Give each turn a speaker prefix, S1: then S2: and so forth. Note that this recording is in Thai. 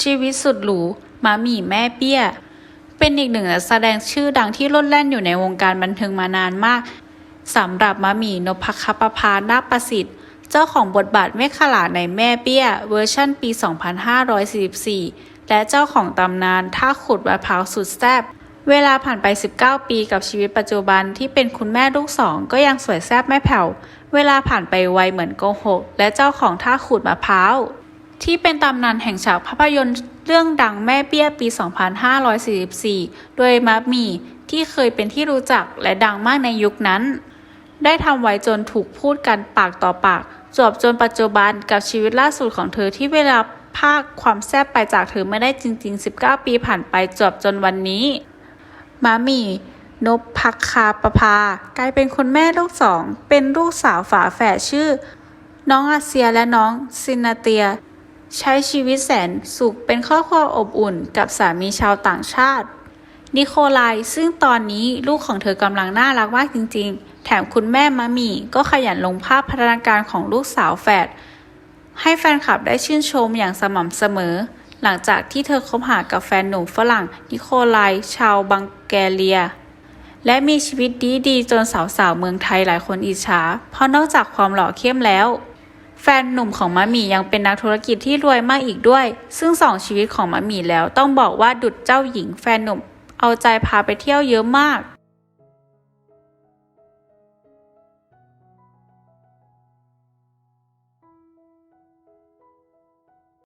S1: ชีวิตสุดหรูมาหมี่แม่เปี้ย เป็นอีกหนึ่งนักแสดงชื่อดังที่โลดแล่นอยู่ในวงการบันเทิงมานานมากสำหรับมะหมี่นพคปภานาประสิทธิ์ เจ้าของบทบาทเมฆขลาในแม่เปี้ย เวอร์ชั่นปี 2544 และเจ้าของตำนานท่าขุดมะพร้าวสุดแซ่บเวลาผ่านไป 19 ปีกับชีวิตปัจจุบันที่เป็นคุณแม่ลูกสองก็ยังสวยแซ่บไม่แผ่ว เวลาผ่านไปไวเหมือนโกหก และเจ้าของท่าขูดมะพร้าว ที่เป็นตำนานแห่งฉากภาพยนตร์เรื่องดังแม่เปี้ยปี 2544 โดยมัมมี่ที่เคยเป็นที่รู้จักและดังมากในยุคนั้น ได้ทำไว้จนถูกพูดกันปากต่อปาก จวบจนปัจจุบันกับชีวิตล่าสุดของเธอที่เวลาภาคความแซ่บไปจากเธอไม่ได้จริง ๆ 19 ปีผ่านไปจวบจนวันนี้ มามีนพพักคาประภากลายเป็นคุณแม่ลูกสอง เป็นลูกสาวฝาแฝดชื่อ น้องอาเซียและน้องซินาเตีย ใช้ชีวิตแสนสุขเป็นครอบครัวอบอุ่นกับสามีชาวต่างชาติ นิโคลายซึ่งตอนนี้ลูกของเธอกำลังน่ารักมากจริงๆ แถมคุณแม่มะหมี่ก็ขยันลงภาพพัฒนาการของลูกสาวแฝดให้แฟนคลับได้ชื่นชมอย่างสม่ำเสมอ หลังจากที่เธอคบหากับแฟนหนุ่มฝรั่งนิโคลายชาวบังแกเรีย และมีชีวิตดีๆจนสาวๆเมืองไทยหลายคนอิจฉาเพราะนอกจากความหล่อเข้มแล้ว แฟนหนุ่มของมะหมี่ยังเป็นนักธุรกิจที่รวยมากอีกด้วย ซึ่งสองชีวิตของมะหมี่แล้วต้องบอกว่าดุดเจ้าหญิงแฟนหนุ่มเอาใจพาไปเที่ยวเยอะมาก